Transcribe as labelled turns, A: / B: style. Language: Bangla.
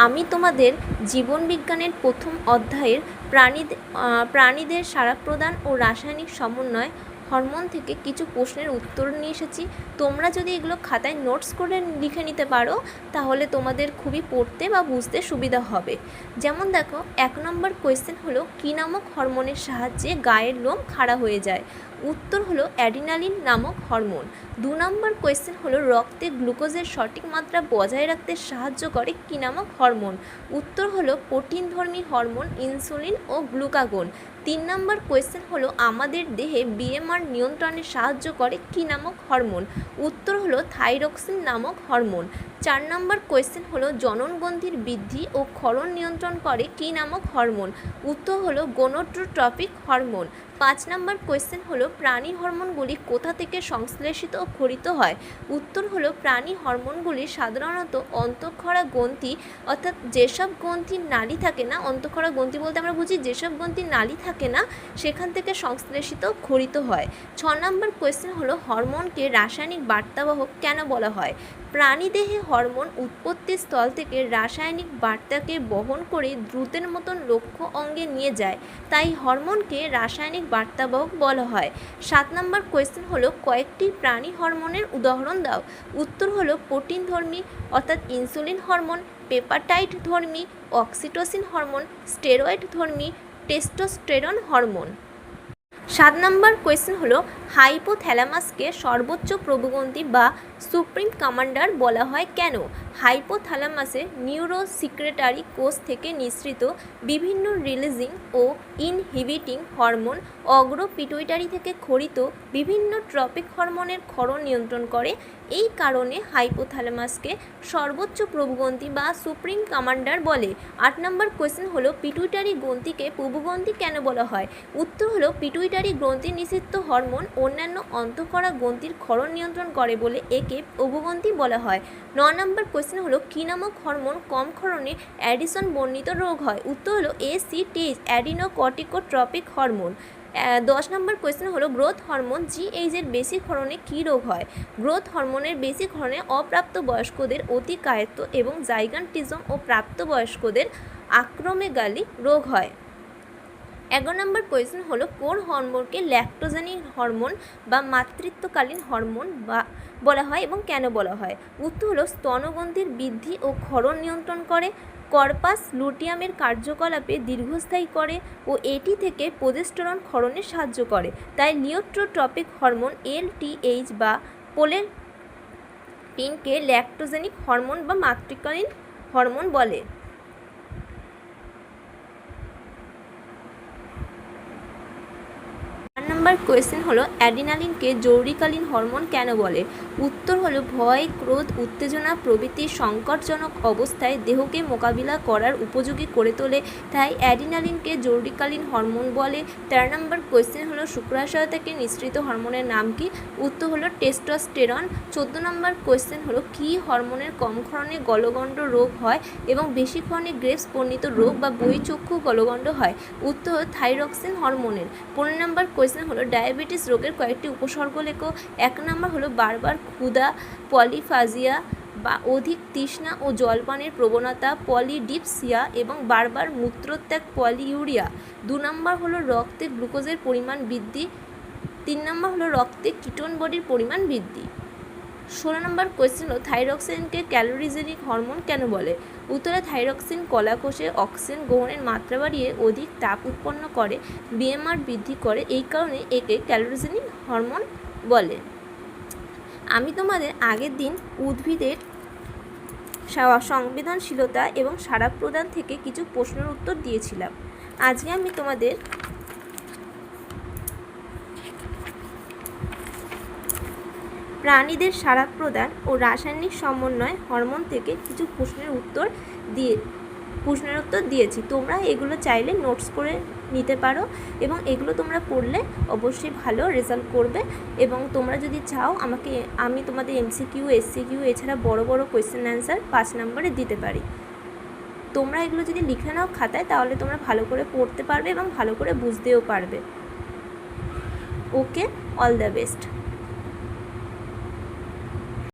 A: আমি তোমাদের জীবন বিজ্ঞানের প্রথম অধ্যায়ের প্রাণীদের প্রাণীদের সাড়া প্রদান ও রাসায়নিক সমন্বয় হরমোন থেকে কিছু প্রশ্নের উত্তর নিয়ে এসেছি। তোমরা যদি এগুলো খাতায় নোটস করে লিখে নিতে পারো, তাহলে তোমাদের খুবই পড়তে বা বুঝতে সুবিধা হবে। যেমন দেখো, এক নম্বর কোয়েশ্চেন হলো, কী নামক হরমোনের সাহায্যে গায়ের লোম খাড়া হয়ে যায়? উত্তর হলো, অ্যাডিনালিন নামক হরমোন। দু নম্বর কোয়েশ্চেন হলো, রক্তে গ্লুকোজের সঠিক মাত্রা বজায় রাখতে সাহায্য করে কী নামক হরমোন? উত্তর হলো, প্রোটিনধর্মী হরমোন, ইনসুলিন ও গ্লুকাগন। তিন নম্বর কোয়েশ্চেন হলো, আমাদের দেহে বিএমআর নিয়ন্ত্রণে সাহায্য করে কি নামক হরমোন? উত্তর হলো থাইরক্সিন নামক হরমোন। চার নম্বর কোয়েশ্চেন হলো জননগ্রন্থির বৃদ্ধি ও ক্ষরণ নিয়ন্ত্রণ করে কি নামক হরমোন উত্তর হলো গোনোট্রোট্রপিক হরমোন পাঁচ নম্বর কোয়েশ্চেন হলো, প্রাণী হরমোনগুলি কোথা থেকে সংশ্লেষিত ও ক্ষরিত হয়? উত্তর হলো, প্রাণী হরমোনগুলি সাধারণত অন্তঃক্ষরা গ্রন্থি, অর্থাৎ যেসব গ্রন্থির নালী থাকে না, অন্তঃক্ষরা গ্রন্থি বলতে আমরা বুঝি, যেসব গ্রন্থির নালী থাকে না, সেখান থেকে সংশ্লেষিত ক্ষরিত হয়। ছ নম্বর কোয়েশ্চেন হলো হরমোনকে রাসায়নিক বার্তাবাহক কেন বলা হয়? প্রাণীদেহে হরমোন উৎপত্তি স্থল থেকে রাসায়নিক বার্তাকে বহন করে দ্রুতের মতন লক্ষ্য অঙ্গে নিয়ে যায়। তাই হরমোনকে রাসায়নিক বার্তাবাহক বলা হয়। সাত নম্বর কোয়েশ্চেন হলো, কয়েকটি প্রাণী হরমোনের উদাহরণ দাও। উত্তর হলো, প্রোটিন ধর্মী, অর্থাৎ ইনসুলিন হরমোন, পেপাটাইট ধর্মী, অক্সিটোসিন হরমোন, স্টেরয়েড ধর্মী, টেস্টোস্টেরন হরমোন। সাত নম্বর কোয়েশ্চেন হলো হাইপোথ্যালামাসকে সর্বোচ্চ প্রভুগন্তি বা সুপ্রিম কমান্ডার বলা হয় কেন? হাইপোথ্যালামাসে নিউরোসিক্রেটারি কোষ থেকে নিঃসৃত বিভিন্ন রিলিজিং ও ইনহিবিটিং হরমোন অগ্রপিটুইটারি থেকে খরিত বিভিন্ন ট্রপিক হরমোনের ক্ষরণ নিয়ন্ত্রণ করে এই কারণে হাইপোথ্যালামাসকে সর্বোচ্চ প্রভুগ্রন্থি বা সুপ্রিম কমান্ডার বলে। আট নম্বর কোয়েশ্চেন হলো, পিটুইটারি গ্রন্থিকে প্রভুগ্রন্থি কেন বলা হয়? উত্তর হলো, পিটুইটারি গ্রন্থি নিষিদ্ধ হরমোন অন্যান্য অন্তঃকরা গ্রন্থির ক্ষরণ নিয়ন্ত্রণ করে বলে একে প্রভুগ্রন্থি বলা হয়। ন নম্বর কোয়েশ্চেন হলো, কী নামক হরমোন কম ক্ষরণে অ্যাডিসন বর্ণিত রোগ হয়? উত্তর হলো এসিটিএইচ অ্যাডিনোকর্টিকোট্রপিক হরমোন। দশ নম্বর কোয়েশ্চেন হলো গ্রোথ হরমোন জিএইচের বেশি ক্ষরণে কী রোগ হয়? গ্রোথ হরমোনের বেশি ক্ষরণে অপ্রাপ্ত বয়স্কদের অতিকায়ত্ত এবং জাইগান্টিজম ও প্রাপ্তবয়স্কদের আক্রমেগালি রোগ হয়। এগারো নম্বর কোয়েশ্চেন হলো কোন হরমোনকে ল্যাক্টোজেনিক হরমোন বা মাতৃত্বকালীন হরমোন বা বলা হয় এবং কেন বলা হয়? উত্তর হলো স্তনগ্রন্থির বৃদ্ধি ও ক্ষরণ নিয়ন্ত্রণ করে। কর্পাস লুটিয়ামের কার্যকলাপে দীর্ঘস্থায়ী করে ও এটি থেকে প্রজেস্টরন ক্ষরণে সাহায্য করে। তাই লিওট্রোট্রপিক হরমোন এলটিএইচ বা পোলের পিনকে ল্যাক্টোজেনিক হরমোন বা মাতৃকালীন হরমোন বলে চার নম্বর কোয়েশ্চেন হলো অ্যাডিনালিনকে জরুরিকালীন হরমোন কেন বলে? উত্তর হলো, ভয়, ক্রোধ, উত্তেজনা প্রভৃতি সংকটজনক অবস্থায় দেহকে মোকাবিলা করার উপযোগী করে তোলে। তাই অ্যাডিনালিনকে জরুরিকালীন হরমোন বলে। তেরো নম্বর কোয়েশ্চেন হলো শুক্রাশয় থেকে নিঃসৃত হরমোনের নাম কি? উত্তর হলো, টেস্টোস্টেরন। চোদ্দ নম্বর কোয়েশ্চেন হলো, কী হরমোনের কম ক্ষরণে গলগণ্ড রোগ হয় এবং বেশি ক্ষরণে গ্রেপস বর্ণিত রোগ বা বহিচক্ষু গলগণ্ড হয়? উত্তর থাইরক্সিন হরমোনের। পনেরো নম্বর কোয়েশ্চেন হলো ডায়াবেটিস রোগের কয়েকটি উপসর্গ লেখো। এক নম্বর হলো বারবার ক্ষুদা পলিফাজিয়া বা অধিক তৃষ্ণা ও জলপানের প্রবণতা, পলিডিপসিয়া এবং বারবার মূত্রত্যাগ, পলিউরিয়া। দু নম্বর হলো রক্তে গ্লুকোজের পরিমাণ বৃদ্ধি। তিন নম্বর হলো রক্তে কিটোন বডির পরিমাণ বৃদ্ধি। ষোলো নম্বর কোয়েশ্চেন থাইরক্সিনকে ক্যালোরিজেনিক হরমোন কেন বলে? উত্তরে থাইরক্সিন কলাকোষে অক্সিজেন গ্রহণের মাত্রা বাড়িয়ে অধিক তাপ উৎপন্ন করে বিএমআর বৃদ্ধি করে, এই কারণে একে ক্যালোরিজেনিক হরমোন বলে। আমি তোমাদের আগের দিন উদ্ভিদের সংবেদনশীলতা এবং সাড়া প্রদান থেকে কিছু প্রশ্নের উত্তর দিয়েছিলাম। আজকে আমি তোমাদের প্রাণীদের সারা প্রদান ও রাসায়নিক সমন্বয় হরমোন থেকে কিছু প্রশ্নের উত্তর দিয়ে, প্রশ্নের উত্তর দিয়েছি। তোমরা এগুলো চাইলে নোটস করে নিতে পারো এবং এগুলো তোমরা পড়লে অবশ্যই ভালো রেজাল্ট করবে এবং তোমরা যদি চাও আমাকে, আমি তোমাদের এমসিকিউ এসসিকিউ এছাড়া বড় বড় কোয়েশ্চেন অ্যান্সার পাঁচ নম্বরে দিতে পারি। তোমরা এগুলো যদি লিখে নাও খাতায় তাহলে তোমরা ভালো করে পড়তে পারবে এবং ভালো করে বুঝতেও পারবে। Okay all the best